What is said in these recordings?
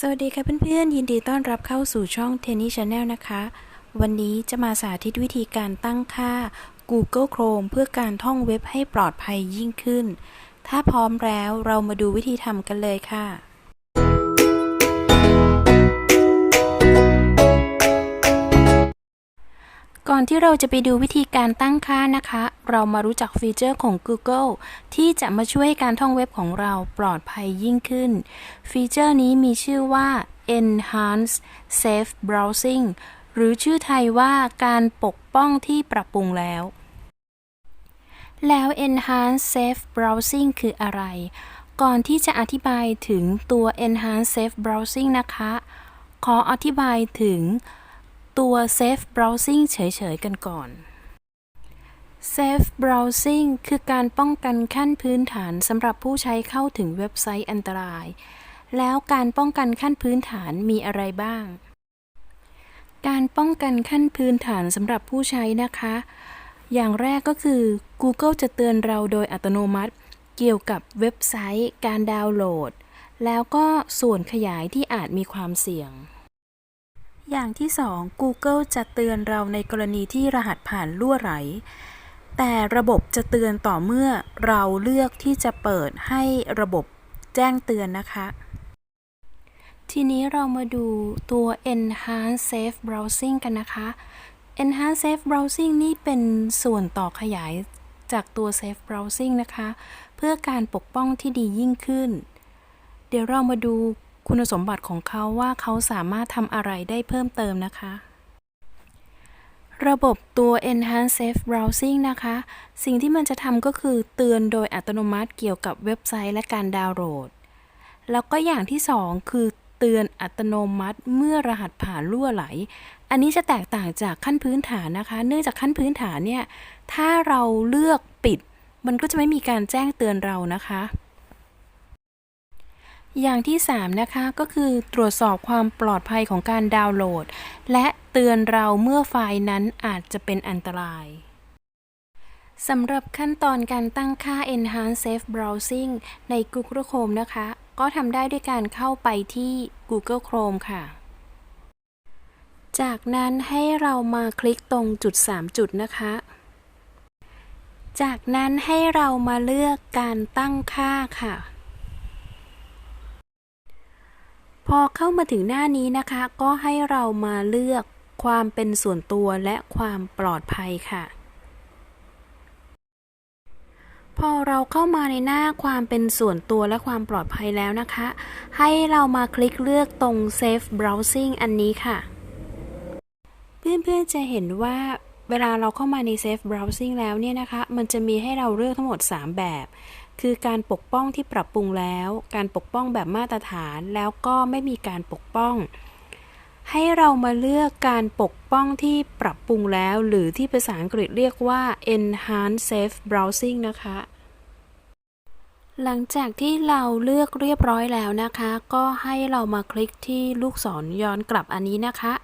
สวัสดีค่ะเพื่อนๆ ยินดีต้อนรับเข้าสู่ช่อง Tenny Channel นะคะ วันนี้จะมาสาธิตวิธีการตั้งค่า Google Chrome เพื่อการท่องเว็บให้ปลอดภัยยิ่งขึ้น ถ้าพร้อมแล้วเรามาดูวิธีทำกันเลยค่ะ ก่อนที่เราจะไปดูวิธีการตั้งค่านะคะ เรามารู้จักฟีเจอร์ของ Google ที่จะมาช่วยให้การท่องเว็บของเราปลอดภัยยิ่งขึ้น ฟีเจอร์นี้มีชื่อว่า Enhanced Safe Browsing หรือชื่อไทยว่าการปกป้องที่ปรับปรุงแล้ว แล้ว Enhanced Safe Browsing คืออะไร ก่อนที่จะอธิบายถึงตัว Enhanced Safe Browsing นะคะ ขออธิบายถึง ตัว Safe Browsing เฉยๆ กันก่อน Safe Browsing คือการป้องกันขั้นพื้นฐานสำหรับผู้ใช้เข้าถึงเว็บไซต์อันตราย แล้วการป้องกันขั้นพื้นฐานมีอะไรบ้าง การป้องกันขั้นพื้นฐานสำหรับผู้ใช้นะคะ อย่างแรกก็คือ Google จะเตือนเราโดยอัตโนมัติ เกี่ยวกับเว็บไซต์ การดาวน์โหลด แล้วก็ส่วนขยายที่อาจมีความเสี่ยง อย่างที่ 2 Google จะเตือนเราในกรณีที่รหัสผ่านล่วไหล แต่ระบบจะเตือนต่อเมื่อเราเลือกที่จะเปิดให้ระบบแจ้งเตือนนะคะ ทีนี้เรามาดูตัว Enhanced Safe Browsing กันนะคะ Enhanced Safe Browsing นี่เป็นส่วนต่อขยายจากตัว Safe Browsing นะคะ เพื่อการปกป้องที่ดียิ่งขึ้น เดี๋ยวเรามาดู คุณสมบัติของเขาว่าเขาสามารถทำอะไรได้เพิ่มเติมนะคะ ระบบตัว Enhanced Safe Browsing นะคะ สิ่งที่มันจะทำก็คือเตือนโดยอัตโนมัติเกี่ยวกับเว็บไซต์และการดาวน์โหลด แล้วก็อย่างที่ 2 คือเตือนอัตโนมัติเมื่อรหัสผ่านรั่วไหล อันนี้จะแตกต่างจากขั้นพื้นฐานนะคะ เนื่องจากขั้นพื้นฐานเนี่ย ถ้าเราเลือกปิด มันก็จะไม่มีการแจ้งเตือนเรานะคะ อย่างที่ 3 นะคะก็คือตรวจสอบความปลอดภัยของการดาวน์โหลด และเตือนเราเมื่อไฟล์นั้นอาจจะเป็นอันตรายสำหรับขั้นตอนการตั้งค่า Enhanced Safe Browsing ใน Google Chrome นะคะ ก็ทำได้ด้วยการเข้าไปที่ Google Chrome ค่ะ จากนั้นให้เรามาคลิกตรงจุด 3 จุดนะคะ จากนั้นให้เรามาเลือกการตั้งค่าค่ะ พอเข้ามาถึงหน้านี้นะคะ ก็ให้เรามาเลือกความเป็นส่วนตัวและความปลอดภัยค่ะ พอเราเข้ามาในหน้าความเป็นส่วนตัวและความปลอดภัยแล้วนะคะ ให้เรามาคลิกเลือกตรง Safe Browsing อันนี้ค่ะ เพื่อนๆจะเห็นว่าเวลาเราเข้ามาใน Safe Browsing แล้วเนี่ยนะคะ มันจะมีให้เราเลือกทั้งหมด 3 แบบ คือการปกป้องที่ปรับปรุงแล้ว การปกป้องแบบมาตรฐานแล้วก็ไม่มีการปกป้อง ให้เรามาเลือกการปกป้องที่ปรับปรุงแล้ว หรือที่ภาษาอังกฤษเรียกว่า Enhanced Safe Browsing นะคะ หลังจากที่เราเลือกเรียบร้อยแล้วนะคะ ก็ให้เรามาคลิกที่ลูกศรย้อนกลับอันนี้นะคะ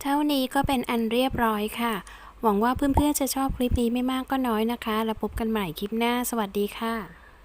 เท่านี้ก็เป็นอันเรียบร้อยค่ะ หวังว่าเพื่อนๆจะชอบคลิปนี้ไม่มากก็น้อยนะคะ แล้วพบกันใหม่คลิปหน้า สวัสดีค่ะ